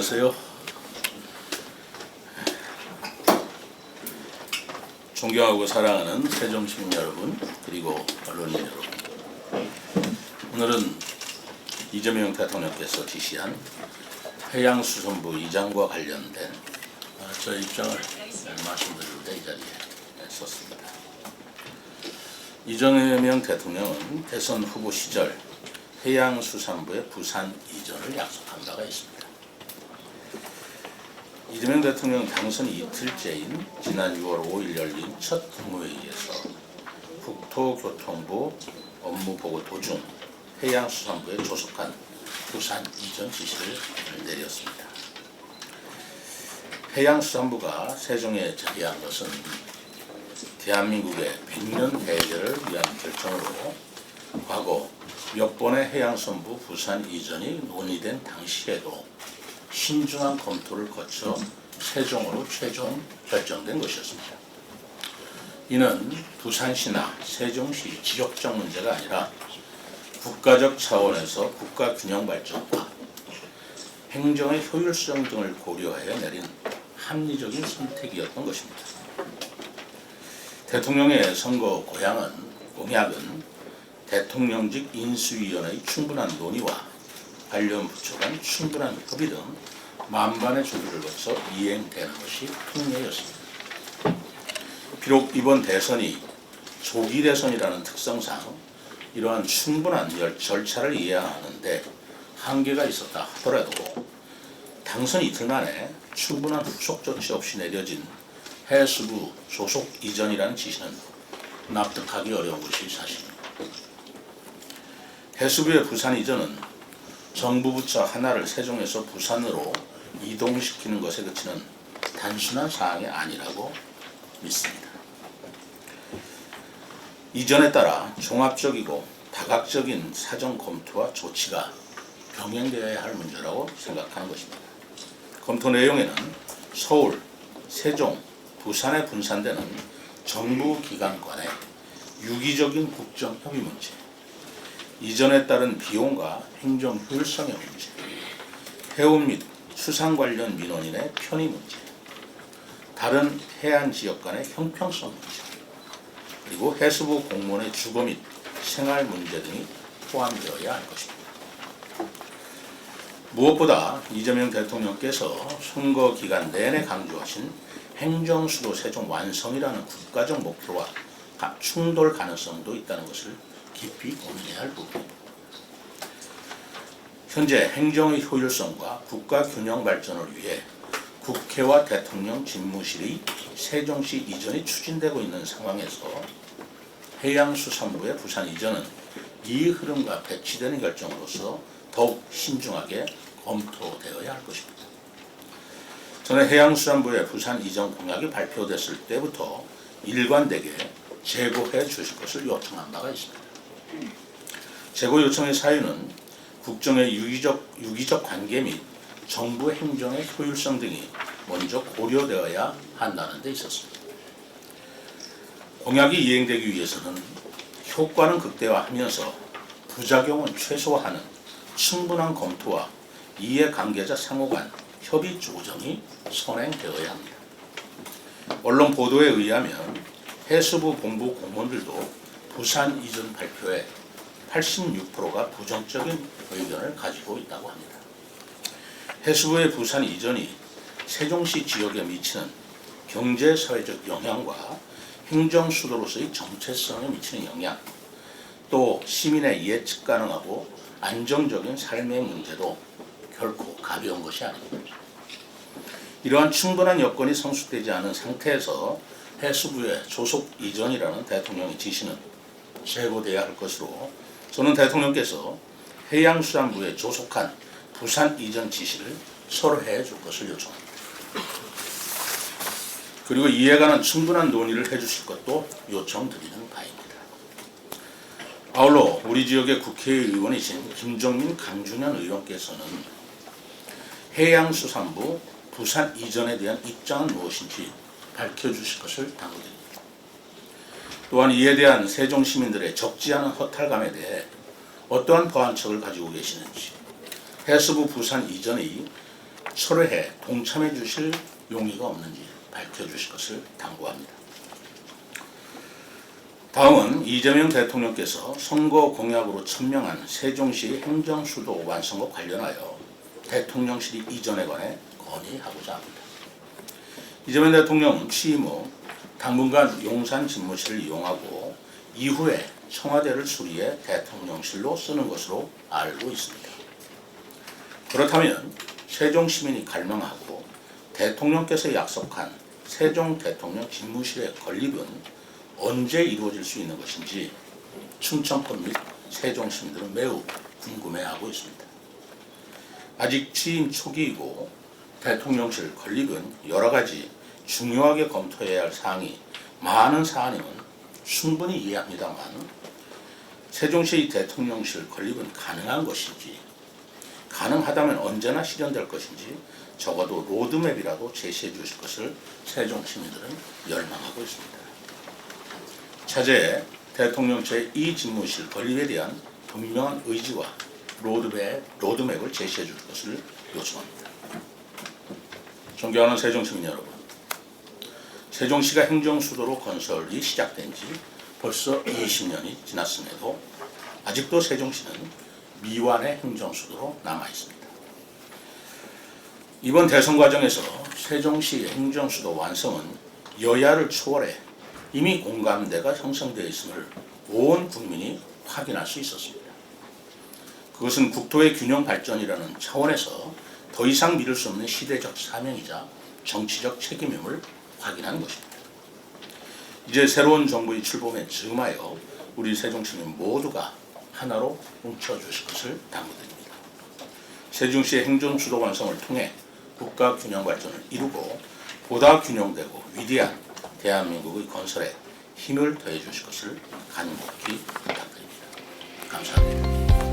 안녕하세요. 존경하고 사랑하는 세종시민 여러분 그리고 언론인 여러분 오늘은 이재명 대통령께서 지시한 해양수산부 이장과 관련된 어, 저의 입장을 말씀드릴 때이 자리에 섰습니다. 이재명 대통령은 대선 후보 시절 해양수산부의 부산 이전을 약속한 바가 있습니다. 이재명 대통령 당선 이틀째인 지난 6월 5일 열린 첫 국무회의에서 국토교통부 업무 보고 도중 해양수산부에 조속한 부산 이전 지시를 내렸습니다. 해양수산부가 세종에 자리한 것은 대한민국의 100년 대계를 위한 결정으로 과거 몇 번의 해양선부 부산 이전이 논의된 당시에도 신중한 검토를 거쳐 세종으로 최종 결정된 것이었습니다. 이는 부산시나 세종시 지역적 문제가 아니라 국가적 차원에서 국가 균형 발전과 행정의 효율성 등을 고려하여 내린 합리적인 선택이었던 것입니다. 대통령의 선거 고향은 공약은 대통령직 인수위원회의 충분한 논의와 관련 부처 간 충분한 협의 등 만반의 준비를 거쳐 이행되는 것이 통례였습니다. 비록 이번 대선이 조기 대선이라는 특성상 이러한 충분한 열- 절차를 이해하는데 한계가 있었다 하더라도 당선 이틀 만에 충분한 후속 조치 없이 내려진 해수부 소속 이전이라는 지시는 납득하기 어려운 것이 사실입니다. 해수부의 부산 이전은 정부 부처 하나를 세종에서 부산으로 이동시키는 것에 그치는 단순한 사항이 아니라고 믿습니다. 이전에 따라 종합적이고 다각적인 사정 검토와 조치가 병행되어야 할 문제라고 생각하는 것입니다. 검토 내용에는 서울, 세종, 부산에 분산되는 정부 기관 간의 유기적인 국정 협의 문제, 이전에 따른 비용과 행정 효율성의 문제, 해운 및 수상 관련 민원인의 편의 문제, 다른 해안 지역 간의 형평성 문제, 그리고 해수부 공무원의 주거 및 생활 문제 등이 포함되어야 할 것입니다. 무엇보다 이재명 대통령께서 선거 기간 내내 강조하신 행정수도 세종 완성이라는 국가적 목표와 가- 충돌 가능성도 있다는 것을 깊이 고민해야 할 부분입니다. 현재 행정의 효율성과 국가 균형 발전을 위해 국회와 대통령 집무실의 세종시 이전이 추진되고 있는 상황에서 해양수산부의 부산 이전은 이 흐름과 배치되는 결정으로서 더욱 신중하게 검토되어야 할 것입니다. 저는 해양수산부의 부산 이전 공약이 발표됐을 때부터 일관되게 재고해 주실 것을 요청한 바가 있습니다. 재고 요청의 사유는 국정의 유기적, 유기적 관계 및 정부 행정의 효율성 등이 먼저 고려되어야 한다는 데 있었습니다. 공약이 이행되기 위해서는 효과는 극대화하면서 부작용은 최소화하는 충분한 검토와 이해관계자 상호 간 협의 조정이 선행되어야 합니다. 언론 보도에 의하면 해수부 본부 공무원들도 부산 이전 발표에 86%가 부정적인 의견을 가지고 있다고 합니다. 해수부의 부산 이전이 세종시 지역에 미치는 경제 사회적 영향과 행정 수도로서의 정체성에 미치는 영향, 또 시민의 예측 가능하고 안정적인 삶의 문제도 결코 가벼운 것이 아닙니다. 이러한 충분한 여건이 성숙되지 않은 상태에서 해수부의 조속 이전이라는 대통령의 지시는 재고돼야 할 것으로 저는 대통령께서 해양수산부의 조속한 부산 이전 지시를 설해해 줄 것을 요청합니다. 그리고 이에 관한 충분한 논의를 해 주실 것도 요청드리는 바입니다. 아울러 우리 지역의 국회의원이신 김정민 강준현 의원께서는 해양수산부 부산 이전에 대한 입장은 무엇인지 밝혀주실 것을 당부드립니다. 또한 이에 대한 세종 시민들의 적지 않은 허탈감에 대해 어떠한 보완책을 가지고 계시는지 해수부 부산 이전의 철회해 동참해 주실 용의가 없는지 밝혀 주실 것을 당부합니다. 다음은 이재명 대통령께서 선거 공약으로 천명한 세종시 행정수도 완성과 관련하여 대통령실이 이전에 관해 건의하고자 합니다. 이재명 대통령은 취임 후 당분간 용산 집무실을 이용하고 이후에 청와대를 수리해 대통령실로 쓰는 것으로 알고 있습니다. 그렇다면 세종 시민이 갈망하고 대통령께서 약속한 세종 대통령 집무실의 건립은 언제 이루어질 수 있는 것인지 충청권 및 세종 시민들은 매우 궁금해하고 있습니다. 아직 취임 초기이고 대통령실 건립은 여러 가지 중요하게 검토해야 할 사항이 많은 사안임은 충분히 이해합니다만 세종시 대통령실 건립은 가능한 것인지 가능하다면 언제나 실현될 것인지 적어도 로드맵이라도 제시해 주실 것을 세종 시민들은 열망하고 있습니다. 차제에 대통령실 이 집무실 건립에 대한 분명한 의지와 로드맵, 로드맵을 제시해 줄 것을 요청합니다. 존경하는 세종 시민 여러분, 세종시가 행정수도로 건설이 시작된 지 벌써 20년이 지났음에도 아직도 세종시는 미완의 행정수도로 남아 있습니다. 이번 대선 과정에서 세종시 행정수도 완성은 여야를 초월해 이미 공감대가 형성되어 있음을 온 국민이 확인할 수 있었습니다. 그것은 국토의 균형 발전이라는 차원에서 더 이상 미룰 수 없는 시대적 사명이자 정치적 책임임을 확인한 것입니다. 이제 새로운 정부의 출범에 즈음하여 우리 세종시민 모두가 하나로 뭉쳐주실 것을 당부드립니다. 세종시의 행정 수도 완성을 통해 국가 균형 발전을 이루고 보다 균형되고 위대한 대한민국의 건설에 힘을 더해 주실 것을 간곡히 부탁드립니다. 감사합니다.